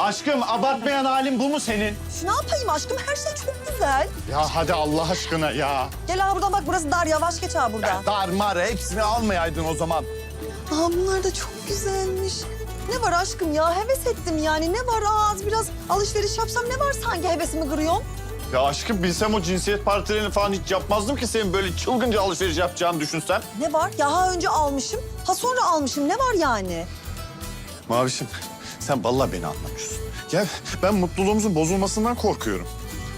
Aşkım abartmayan halin bu mu senin? Ne yapayım aşkım her şey çok güzel. Ya hadi Allah aşkına ya. Gel ha buradan bak burası dar yavaş geç ha burada. Dar mar hepsini almayaydın o zaman. Aa bunlar da çok güzelmiş. Ne var aşkım ya heves ettim yani ne var az biraz alışveriş yapsam ne var sanki hevesimi kırıyorsun? Ya aşkım bilsem o cinsiyet partilerini falan hiç yapmazdım ki senin böyle çılgınca alışveriş yapacağını düşünsen. Ne var ya ha önce almışım ha sonra almışım ne var yani? Mavişim sen vallahi beni anlamıyorsun. Ya ben mutluluğumuzun bozulmasından korkuyorum.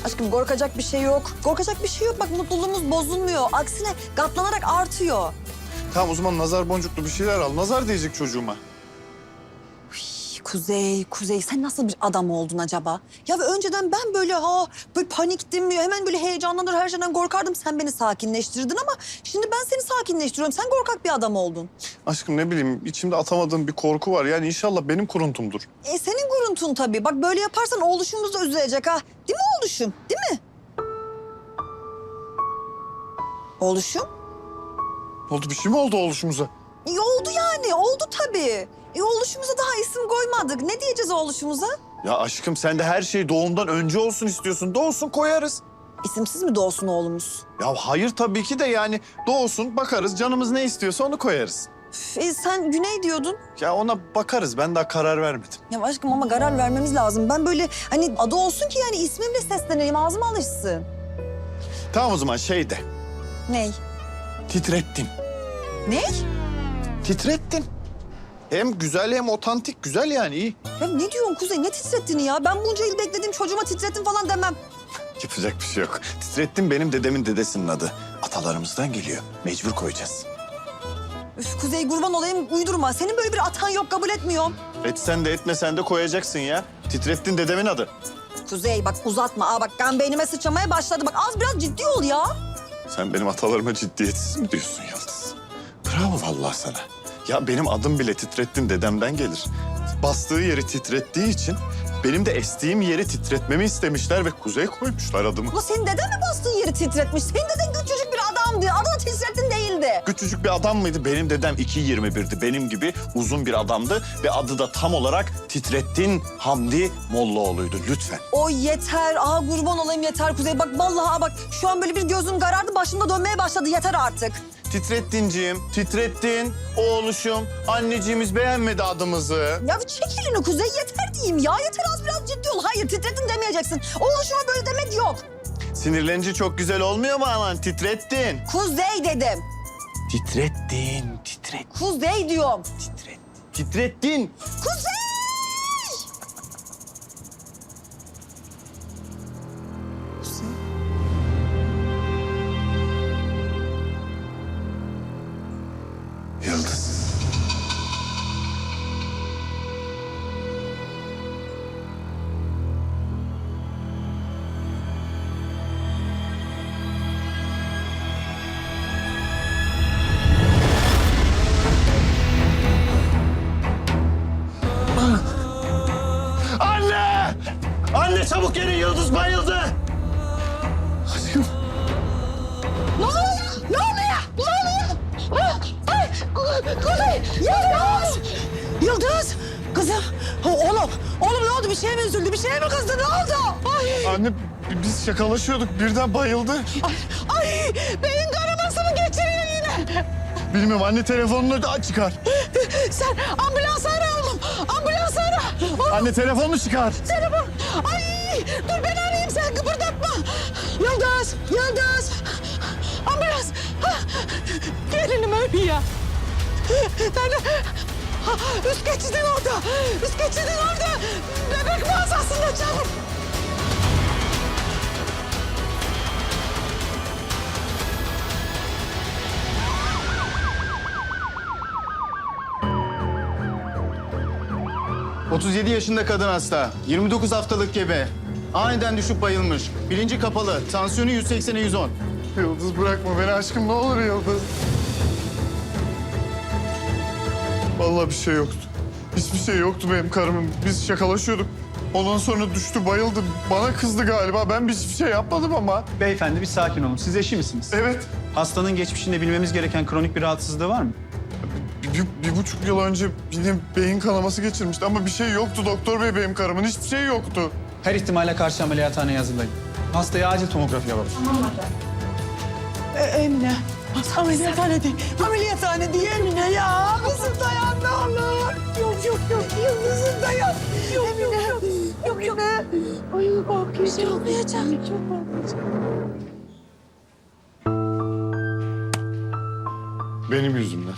Aşkım korkacak bir şey yok. Korkacak bir şey yok bak mutluluğumuz bozulmuyor. Aksine katlanarak artıyor. Tamam o zaman nazar boncuklu bir şeyler al. Nazar diyecek çocuğuma. Kuzey, Kuzey sen nasıl bir adam oldun acaba? Ya ve önceden ben böyle ha böyle paniktim, hemen böyle heyecanlanır her şeyden korkardım. Sen beni sakinleştirdin ama şimdi ben seni sakinleştiriyorum. Sen korkak bir adam oldun. Aşkım ne bileyim içimde atamadığım bir korku var. Yani inşallah benim kuruntumdur. E senin guruntun tabii. Bak böyle yaparsan oğluşumuz da üzülecek ha. Değil mi oğluşum? Değil mi? Oğluşum? Oldu bir şey mi oldu oluşumuza? E, oldu yani. Oldu tabii. E, oğluşumuza daha isim koymadık. Ne diyeceğiz oğluşumuza? Ya aşkım sen de her şey doğumdan önce olsun istiyorsun. Doğsun koyarız. İsimsiz mi doğsun oğlumuz? Ya hayır tabii ki de yani doğsun bakarız canımız ne istiyorsa onu koyarız. Üf, E, sen Güney diyordun. Ya ona bakarız ben daha karar vermedim. Ya aşkım ama karar vermemiz lazım. Ben böyle hani adı olsun ki yani ismimle sesleneyim, ağzıma alışsın. Tamam o zaman şey de Ney? titrettin. Ney? Titrettin. Hem güzel hem otantik güzel yani iyi. Ya ne diyorsun Kuzey? Ne titrettiğini ya? Ben bunca yıl bekledim çocuğuma titrettin falan demem. Yapacak bir şey yok. Titrettin benim dedemin dedesinin adı. Atalarımızdan geliyor. Mecbur koyacağız. Üf Kuzey kurban olayım uydurma. Senin böyle bir atan yok kabul etmiyorum. Etsen de etmesen de koyacaksın ya. Titrettin dedemin adı. Kuzey bak uzatma. Aa bak kan beynime sıçramaya başladı. Bak az biraz ciddi ol ya. Sen benim atalarıma ciddiyetsiz mi diyorsun Yıldız? Bravo vallahi sana. Ya benim adım bile titrettin dedemden gelir. Bastığı yeri titrettiği için benim de estiğim yeri titretmemi istemişler ve kuzey koymuşlar adımı. Ulan senin deden mi bastığın yeri titretmiş? Senin deden küçücük bir adamdı. Adını titrettin değildi. Küçücük bir adam mıydı? Benim dedem 2.21'di. Benim gibi uzun bir adamdı ve adı da tam olarak Titrettin Hamdi Mollaoğlu'ydu. Lütfen. O yeter. Aa kurban olayım yeter Kuzey. Bak vallahi bak şu an böyle bir gözüm karardı. Başımda dönmeye başladı. Yeter artık. Titrettinciğim, Titrettin, oğluşum, anneciğimiz beğenmedi adımızı. Ya çek elini Kuzey yeter diyeyim ya. Yeter az biraz ciddi ol. Hayır titrettin demeyeceksin. Oğluşuma böyle demek yok. Sinirlenince çok güzel olmuyor mu anan? Titrettin. Kuzey dedim. Titrettin, titret, Kuzey diyorum. titret. Titrettin. Kuzey! Yıldız bayıldı. Aşkım. Ne oluyor? Ne oluyor? Ne oluyor? Ay, Ku- Kuzey! Yıldız! Yıldız! Kızım, oğlum, oğlum ne oldu? Bir şeye mi üzüldü? Bir şeye mi kızdı? Ne oldu? Ay, Anne biz şakalaşıyorduk birden bayıldı. ay, ay beyin kanaması mı geçiriyor yine? Bilmiyorum anne telefonunu da çıkar. Sen ambulans ara oğlum, ambulans ara. Oğlum, Anne telefonunu çıkar. telefon. Yıldız, Yıldız. Ambulans. Gelinim ölüyor. Nerede? Ha, üst geçidin orada. Üst geçidin orada. Bebek mağazasında çabuk. Cık, 37 yaşında kadın hasta. 29 haftalık gebe. Aniden düşüp bayılmış. Bilinci kapalı. Tansiyonu 180'e 110. Yıldız bırakma beni aşkım ne olur Yıldız. Vallahi bir şey yoktu. Hiçbir şey yoktu benim karımın. Biz şakalaşıyorduk. Ondan sonra düştü bayıldı. Bana kızdı galiba. Ben bir hiçbir şey yapmadım ama. Beyefendi bir sakin olun. Siz eşi misiniz? Evet. Hastanın geçmişinde bilmemiz gereken kronik bir rahatsızlığı var mı? bir, bir- bir buçuk yıl önce benim beyin kanaması geçirmişti ama bir şey yoktu doktor bey benim karımın hiçbir şey yoktu. Her ihtimale karşı ameliyathaneye hazırlayın. Hastaya acil tomografi yapalım. E, Emine. Ameliyathane değil. Ameliyathane değil Emine ya. Kızım dayan ne olur. Yok yok yok. Yıldızım dayan. Yok Emine. yok yok. Yok yok. Ay bak bir şey olmayacak. Çok Benim yüzümden.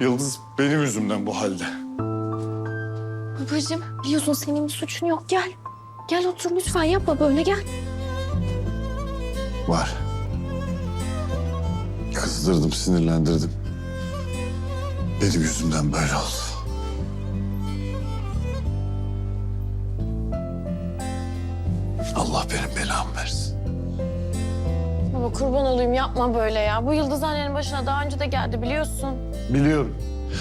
Yıldız benim yüzümden bu halde. Babacığım biliyorsun senin bir suçun yok. Gel. Gel otur lütfen yapma böyle gel. Var. Kızdırdım, sinirlendirdim. Benim yüzümden böyle oldu. Allah benim belamı versin. Baba kurban olayım yapma böyle ya. Bu Yıldız annenin başına daha önce de geldi biliyorsun. Biliyorum.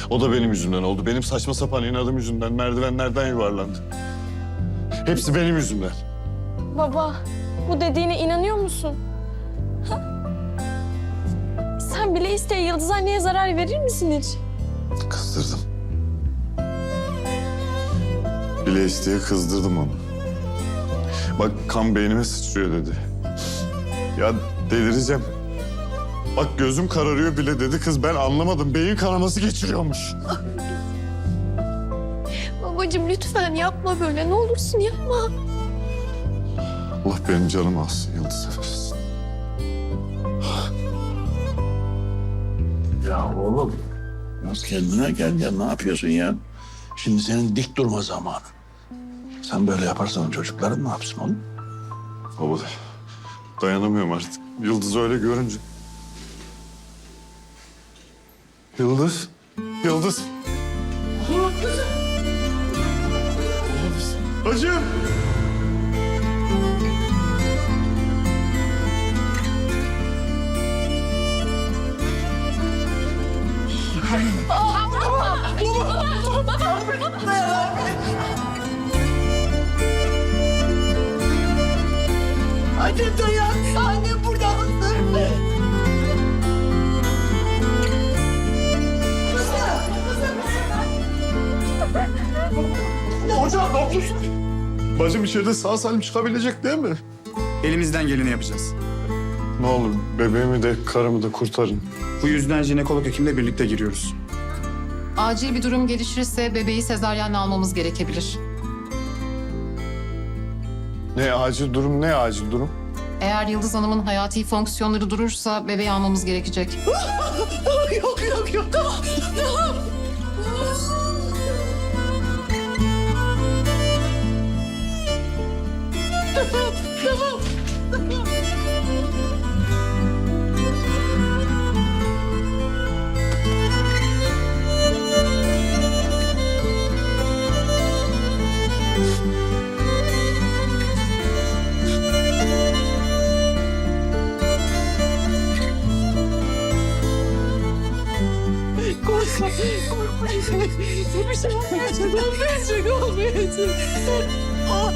O da benim yüzümden oldu. Benim saçma sapan inadım yüzünden merdivenlerden yuvarlandı. Hepsi benim yüzümden. Baba bu dediğine inanıyor musun? Ha? Sen bile isteye Yıldız anneye zarar verir misin hiç? Kızdırdım. Bile isteye kızdırdım onu. Bak kan beynime sıçrıyor dedi. Ya delireceğim. Bak gözüm kararıyor bile dedi kız ben anlamadım. Beyin kanaması geçiriyormuş. Babacığım lütfen yapma böyle ne olursun yapma. Allah benim canımı alsın Yıldız Efes. Ya oğlum, biraz kendine gel ya. Ne yapıyorsun ya? Şimdi senin dik durma zamanı. Sen böyle yaparsan çocukların ne yapsın oğlum? Baba dayanamıyorum artık. Yıldız öyle görünce. Yıldız. Yıldız. Yıldız. Bacım. Anne dayan. Bacım içeride sağ salim çıkabilecek değil mi? Elimizden geleni yapacağız. Ne olur bebeğimi de karımı da kurtarın. Bu yüzden jinekolog hekimle birlikte giriyoruz. Acil bir durum gelişirse bebeği sezaryenle almamız gerekebilir. Ne acil durum ne acil durum? Eğer Yıldız Hanım'ın hayati fonksiyonları durursa bebeği almamız gerekecek. Bir şey olmayacak. Olmayacak. Olmayacak. Ah.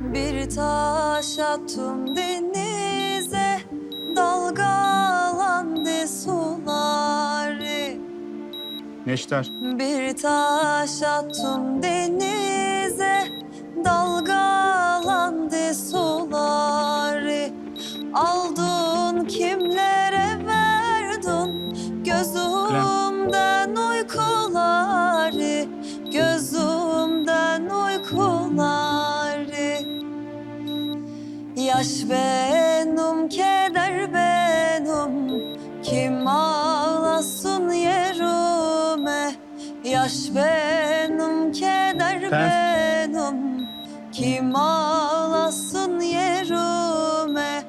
Bir taş attım Neşter. Bir taş attım denize Dalgalandı suları. Aldın kimlere verdin? Gözümden uykuları Gözümden uykuları. Yaş benim, Yaş benim, keder benim. Kim ağlasın yerime?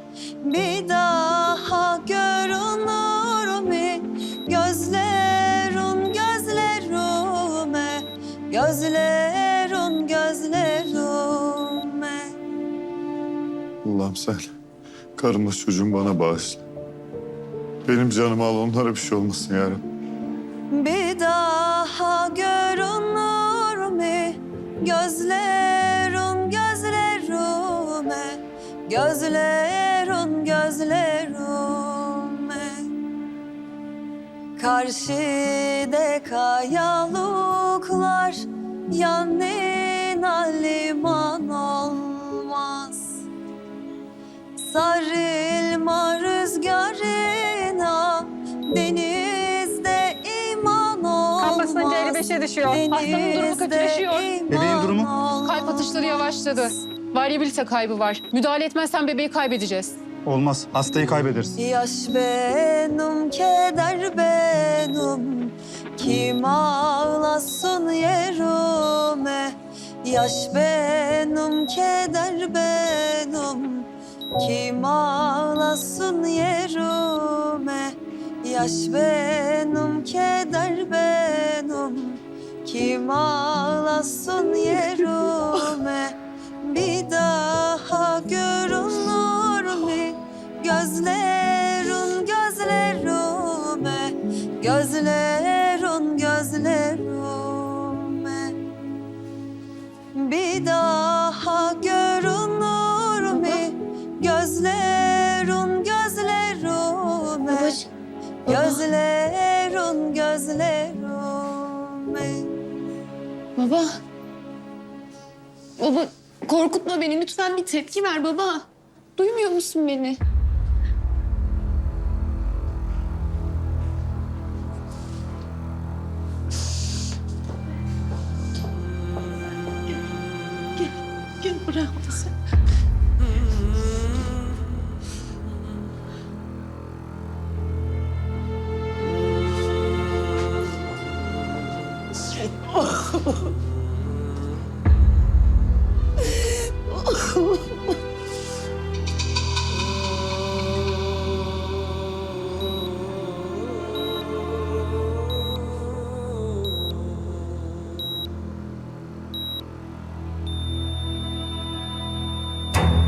Bir daha görünür mü? Gözlerin gözlerime. Gözlerin gözlerime. Allah'ım sen karımla çocuğumu bana bağışla. Benim canımı al onlara bir şey olmasın yarabbim. bir daha görünür mü? Gözlerin gözlerime gözlerin gözlerime Karşıda kayalıklar yanına liman olmaz. Sarılma 55'e düşüyor. Hastanın durumu kötüleşiyor. Bebeğin durumu? Kalp atışları yavaşladı. Varyabilite kaybı var. Müdahale etmezsen bebeği kaybedeceğiz. Olmaz. Hastayı kaybederiz. Yaş benim, keder benim Kim ağlasın yerime Yaş benim, keder benim Kim ağlasın yerime Yaş benim, keder benim. Kim ağlasın yerime Bir daha görünür mü? Gözlerin gözlerime Gözlerin gözlerime. Bir daha Gözlerin gözlerime Baba. Baba korkutma beni. Lütfen bir tepki ver baba. Duymuyor musun beni?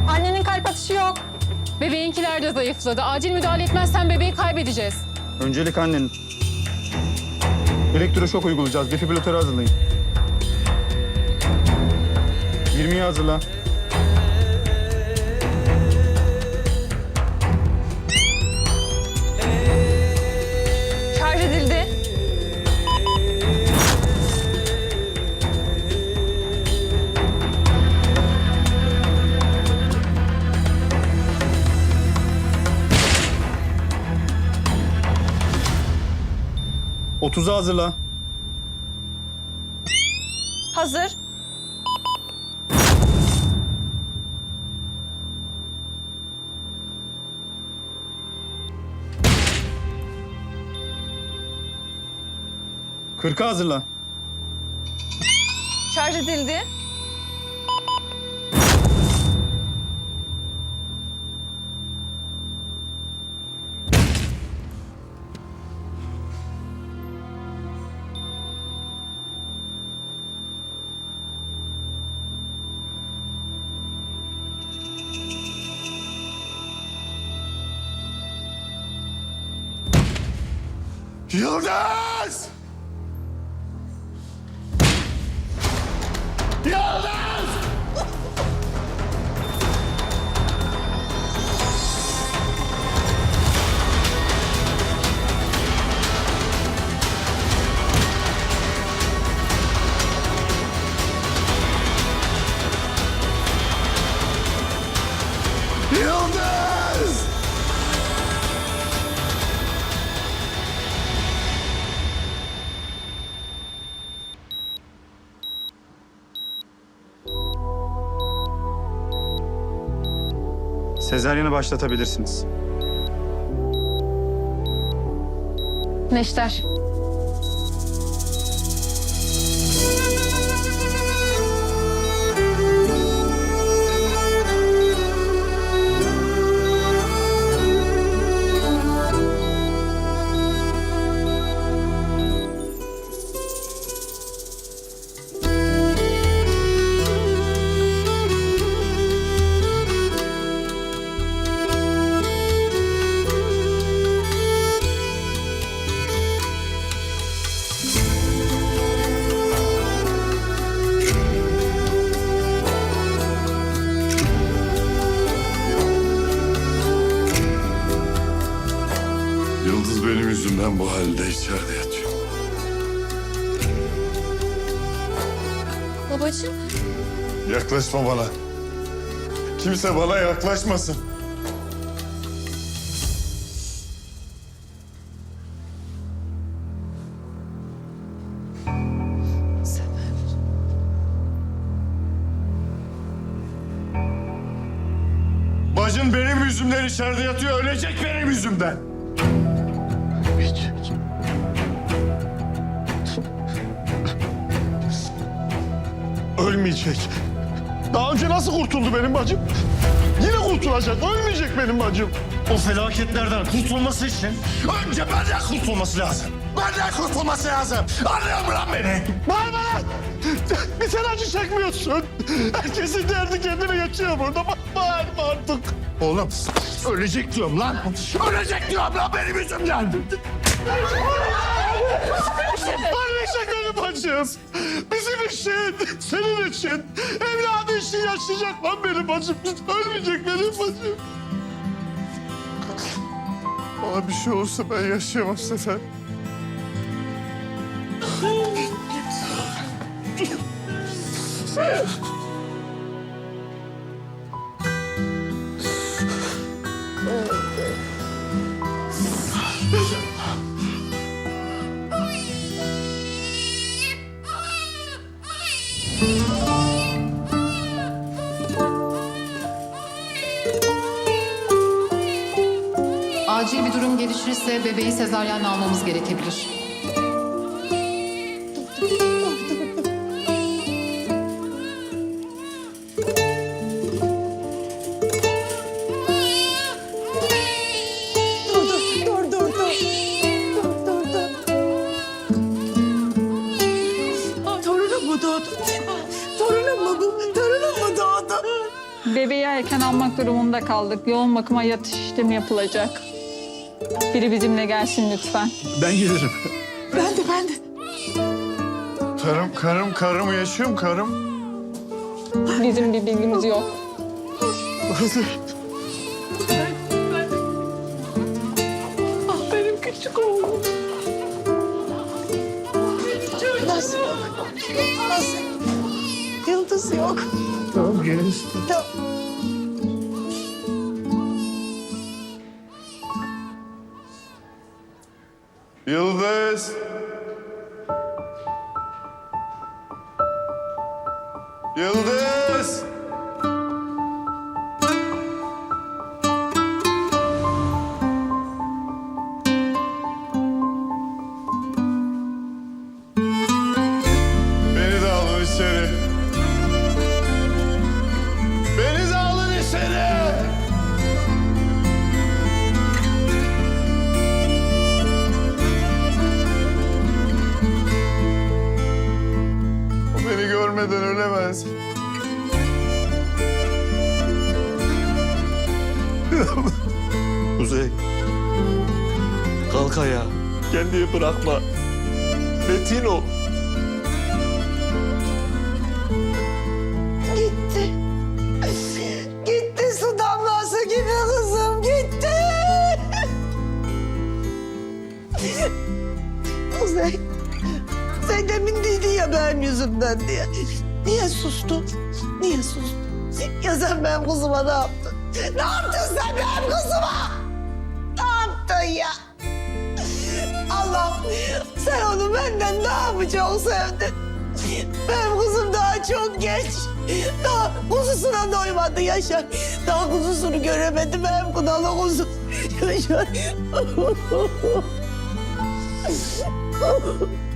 Annenin kalp atışı yok. Bebeğinkiler de zayıfladı. Acil müdahale etmezsen bebeği kaybedeceğiz. Öncelik annenin. Elektroşok uygulayacağız. Defibrilatörü hazırlayın. 20'yi hazırla. Şarj edildi. Otuzu hazırla. Hazır. Kırkı hazırla. Şarj edildi. Yıldız! Yıldız! Sezaryen'i başlatabilirsiniz. Neşter. Babacığım. Yaklaşma bana. Kimse bana yaklaşmasın. Bacın benim yüzümden içeride yatıyor. Ölecek benim yüzümden. Ölmeyecek. Daha önce nasıl kurtuldu benim bacım? Yine kurtulacak. Ölmeyecek benim bacım. O felaketlerden kurtulması için önce benden kurtulması lazım. Benden kurtulması lazım. Anlıyor musun lan beni? Bağırma lan! Bir sen acı çekmiyorsun. Herkesin derdi kendine geçiyor burada. Bağırma artık. Oğlum ölecek diyorum lan. Ölecek diyorum lan benim yüzümden. Benim bacım. Bizim için, senin için. Evladı için yaşayacak lan benim bacım. Ölmeyecek benim bacım. Bana bir şey olursa ben yaşayamam Sefer. Acil gelişirse bebeği sezaryenle almamız gerekebilir. Dur dur dur dur. Dur dur dur. Torunum mu doğdu? Torunum mu bu? Torunum mu doğdu? Bebeği erken almak durumunda kaldık. Yoğun bakıma yatış işlemi yapılacak. Biri bizimle gelsin lütfen. Ben gelirim. Ben de ben de. Karım, karım, karım yaşıyor mu karım? Bizim bir bilgimiz yok. Ah benim küçük oğlum. Nasıl yok? Nasıl? Yıldız yok. Tamam gelirsin. Tamam. Yıldız. Yıldız. Görmeden ölemez. Kuzey. Kalk ayağa. Kendini bırakma. Metin ol. Benim yüzümden diye. Niye sustun? Niye sustun? Ya sen benim kızıma ne yaptın? Ne yaptın sen benim kızıma? Ne yaptın ya? Allah sen onu benden daha çok sevdin? Benim kızım daha çok genç. Daha kuzusuna doymadı Yaşar. Daha kuzusunu göremedi benim kudalı kuzum. Yaşar.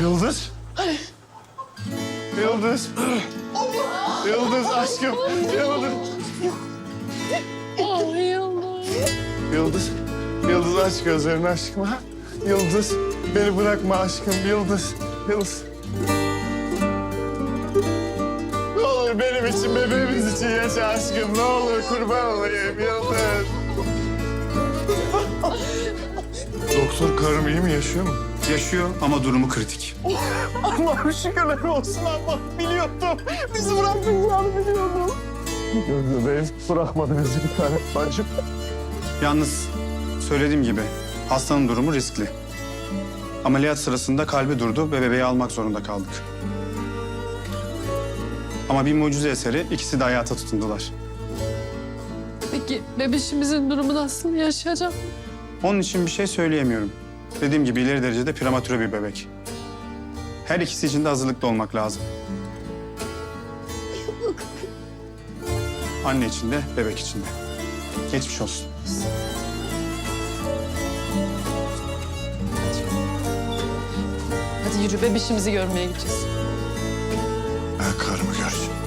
Yıldız. Yıldız. Yıldız aşkım. Yıldız. Yıldız. Yıldız aç gözlerini aşkım. ha? Yıldız. Beni bırakma aşkım. Yıldız. Yıldız. Ne olur benim için, bebeğimiz için yaşa aşkım. Ne olur kurban olayım Yıldız. Doktor karım iyi mi? Yaşıyor mu? Yaşıyor ama durumu kritik. Allah'ım şükürler olsun Allah. Biliyordum. Bizi bırakmayacağını biliyordum. Gözü benim bırakmadı bizi bir tane bacım. Yalnız söylediğim gibi hastanın durumu riskli. Ameliyat sırasında kalbi durdu ve bebeği almak zorunda kaldık. Ama bir mucize eseri ikisi de hayata tutundular. Peki bebişimizin durumu nasıl yaşayacak? Onun için bir şey söyleyemiyorum. Dediğim gibi ileri derecede prematüre bir bebek. Her ikisi için de hazırlıklı olmak lazım. Anne için de, bebek için de. Geçmiş olsun. Hadi yürü bebişimizi görmeye gideceğiz. Ben karımı göreceğim.